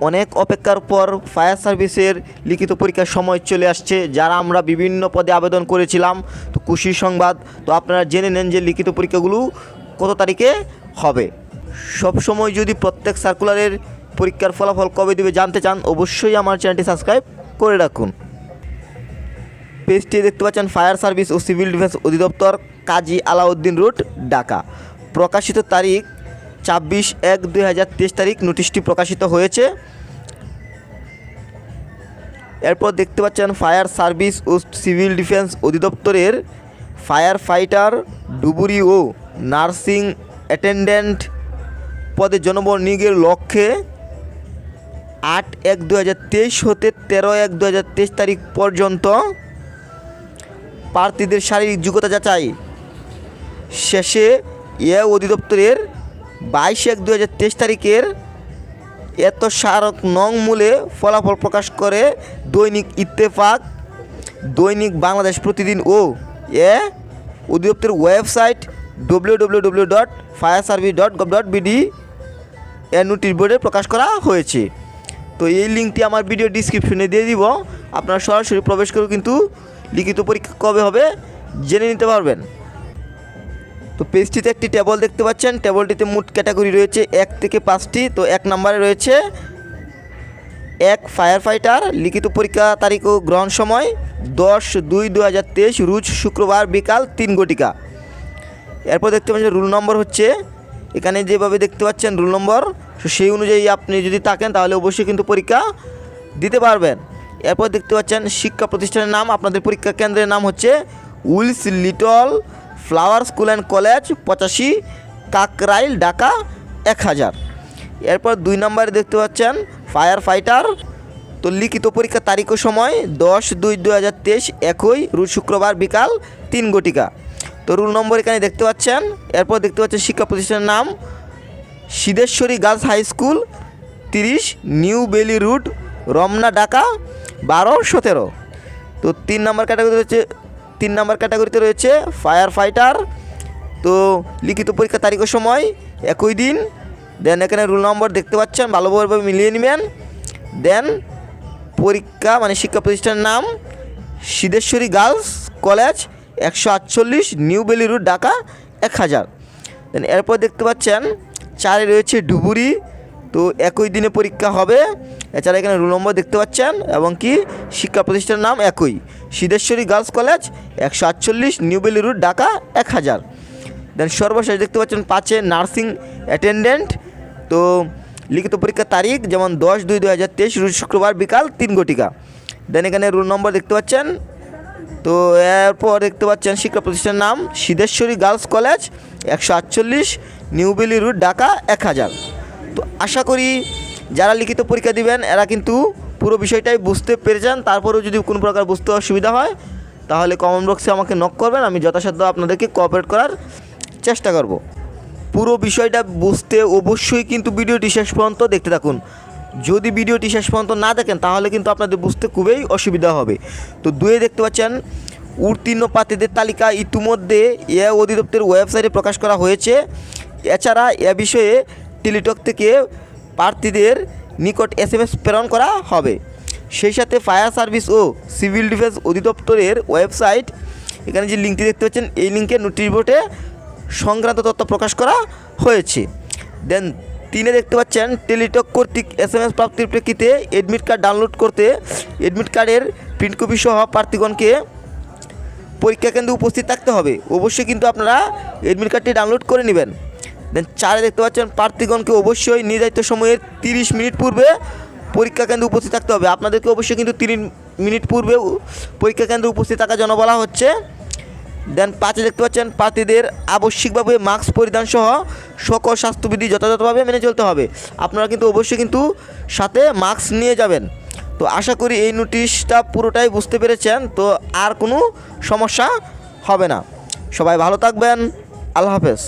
অনেক অপেক্ষার পর ফায়ার সার্ভিসের লিখিত পরীক্ষার সময় চলে আসছে, যারা আমরা বিভিন্ন পদে আবেদন করেছিলাম। তো খুশির সংবাদ, তো আপনারা জেনে নেন যে লিখিত পরীক্ষাগুলো কত তারিখে হবে। সব সময় যদি প্রত্যেক সার্কুলারের পরীক্ষার ফলাফল কবে দেবে জানতে চান, অবশ্যই আমার চ্যানেলটি সাবস্ক্রাইব করে রাখুন। পেজটি দেখতে পাচ্ছেন ফায়ার সার্ভিস ও সিভিল ডিফেন্স অধিদপ্তর, কাজী আলাউদ্দিন রোড, ঢাকা। প্রকাশিত তারিখ ছাব্বিশ এক দুই হাজার তেইশ তারিখ নোটিশটি প্রকাশিত হয়েছে। এরপর দেখতে পাচ্ছেন ফায়ার সার্ভিস ও সিভিল ডিফেন্স অধিদপ্তরের ফায়ার ফাইটার ডুবুরি ও নার্সিং অ্যাটেন্ডেন্ট পদে জনবল নিয়োগের লক্ষ্যে আট এক দু হতে তেরো এক দু তারিখ পর্যন্ত প্রার্থীদের শারীরিক যোগ্যতা যাচাই শেষে এ অধিদপ্তরের বাইশ এক দু হাজার তেইশ তারিখের এত স্মারক নং মূলে ফলাফল প্রকাশ করে দৈনিক ইত্তেফাক, দৈনিক বাংলাদেশ প্রতিদিন ও এ অধিদপ্তরের website W W W dot fire service dot dot বোর্ডে প্রকাশ করা হয়েছে। তো এই লিঙ্কটি আমার ভিডিও ডিসক্রিপশনে দিয়ে দিব। আপনারা সরাসরি প্রবেশ করে কিন্তু লিখিত পরীক্ষা কবে হবে, জেনে নিতে পারবেন। তো পেজটিতে একটি টেবল দেখতে পাচ্ছেন। টেবলটিতে মোট ক্যাটাগরি রয়েছে এক থেকে পাঁচটি। তো এক নম্বরে রয়েছে এক ফায়ার ফাইটার লিখিত পরীক্ষা তারিখ ও গ্রহণ সময় দশ দুই দু হাজার তেইশ, রোজ শুক্রবার বিকাল তিন ঘটিকা। এরপর দেখতে পাচ্ছেন রুল নম্বর হচ্ছে, এখানে যেভাবে দেখতে পাচ্ছেন রুল নম্বর তো সেই অনুযায়ী আপনি যদি থাকেন তাহলে অবশ্যই কিন্তু পরীক্ষা দিতে পারবেন। এরপর দেখতে পাচ্ছেন শিক্ষা প্রতিষ্ঠানের নাম, আপনাদের পরীক্ষা কেন্দ্রের নাম হচ্ছে Willes little flower school and college, পঁচাশি, কাকরাইল, ঢাকা, এক হাজার। এরপর দুই নম্বরে দেখতে পাচ্ছেন ফায়ার ফাইটার। তো লিখিত পরীক্ষা তারিখ ও সময় দশ দুই দু হাজার তেইশ, একই রোজ শুক্রবার বিকাল তিন ঘটিকা। তো রুল নম্বর এখানে দেখতে পাচ্ছেন। এরপর দেখতে পাচ্ছেন শিক্ষা প্রতিষ্ঠানের নাম, সিদ্ধেশ্বরী গার্লস হাই স্কুল, তিরিশ, new Baily road, Ramna, Dhaka, বারো, সতেরো। তো তিন নম্বর ক্যাটাগরি হচ্ছে তিন নম্বর ক্যাটাগরিতে রয়েছে ফায়ার ফাইটার। তো লিখিত পরীক্ষা তারিখ সময় একই দিন। দেন এখানে রুল নম্বর দেখতে পাচ্ছেন, ভালোভাবে মিলিয়ে নেবেন। দেন পরীক্ষা মানে শিক্ষা প্রতিষ্ঠানের নাম সিদ্ধেশ্বরী গার্লস কলেজ একশো আটচল্লিশ, নিউ বেলি রুট ঢাকা এক হাজার। দেন এরপর দেখতে পাচ্ছেন, চারে রয়েছে ডুবুরি তো একই দিনে পরীক্ষা হবে। এছাড়া এখানে রুল নম্বর দেখতে পাচ্ছেন এবং কি শিক্ষা প্রতিষ্ঠানের নাম একই। সিদ্ধেশ্বরী গার্লস কলেজ একশো আটচল্লিশ, নিউ বেলি রুট, ঢাকা এক হাজার। দেন সর্বশেষ দেখতে পাচ্ছেন পাঁচে নার্সিং অ্যাটেন্ডেন্ট। তো লিখিত পরীক্ষার তারিখ যেমন দশ দুই দু হাজার তেইশ শুক্রবার বিকাল তিন ঘটিকা। দেন এখানে রুল নম্বর দেখতে পাচ্ছেন। তো এরপর দেখতে পাচ্ছেন শিক্ষা প্রতিষ্ঠানের নাম সিদ্ধেশ্বরী গার্লস কলেজ একশো আটচল্লিশ, নিউ বেলি রুট, ঢাকা এক হাজার। তো আশা করি যারা লিখিত পরীক্ষা দিবেন, এরা কিন্তু পুরো বিষয়টাই বুঝতে পেরেছেন তারপরেও যদি কোনো প্রকার বুঝতে অসুবিধা হয়, তাহলে কমেন্ট বক্সে আমাকে নক করবেন। আমি যথাসাধ্য আপনাদেরকে কোঅপারেট করার চেষ্টা করব। পুরো বিষয়টা বুঝতে অবশ্যই কিন্তু ভিডিওটি শেষ পর্যন্ত দেখতে থাকুন। যদি ভিডিওটি শেষ পর্যন্ত না দেখেন, তাহলে কিন্তু আপনাদের বুঝতে খুবই অসুবিধা হবে। তো দুয়ে দেখতে পাচ্ছেন, উত্তীর্ণ প্রার্থীদের তালিকা ইতিমধ্যে এ অধিদপ্তরের ওয়েবসাইটে প্রকাশ করা হয়েছে। এছাড়া এ বিষয়ে টেলিটক থেকে প্রার্থীদের নিকট এস এম প্রেরণ করা হবে। সেই সাথে ফায়ার সার্ভিস ও সিভিল ডিফেন্স অধিদপ্তরের ওয়েবসাইট, এখানে যে লিঙ্কটি দেখতে পাচ্ছেন, এই লিঙ্কে নোটিশ বোর্ডে সংক্রান্ত তথ্য প্রকাশ করা হয়েছে। দেন তিনে দেখতে পাচ্ছেন, টেলিটক কর্তৃক এস এম এস প্রাপ্তির প্রেক্ষিতে এডমিট কার্ড ডাউনলোড করতে এডমিট কার্ডের প্রিন্ট কপি সহ প্রার্থীগণকে পরীক্ষা কেন্দ্রে উপস্থিত থাকতে হবে। অবশ্যই কিন্তু আপনারা এডমিট কার্ডটি ডাউনলোড করে নেবেন। দেন চারে দেখতে পাচ্ছেন প্রার্থীগণকে অবশ্যই নির্ধারিত সময়ের তিরিশ মিনিট পূর্বে পরীক্ষা কেন্দ্রে উপস্থিত থাকতে হবে। আপনাদেরকে অবশ্যই কিন্তু তিরিশ মিনিট পূর্বে পরীক্ষা কেন্দ্রে উপস্থিত থাকার জন্য বলা হচ্ছে। দেন পাঁচে দেখতে পাচ্ছেন প্রার্থীদের আবশ্যিকভাবে মাস্ক পরিধান সহ সকল স্বাস্থ্যবিধি যথাযথভাবে মেনে চলতে হবে। আপনারা কিন্তু অবশ্যই কিন্তু সাথে মাস্ক নিয়ে যাবেন। তো আশা করি এই নোটিশটা পুরোটাই বুঝতে পেরেছেন। তো আর কোনো সমস্যা হবে না। সবাই ভালো থাকবেন। আল্লাহ হাফেজ।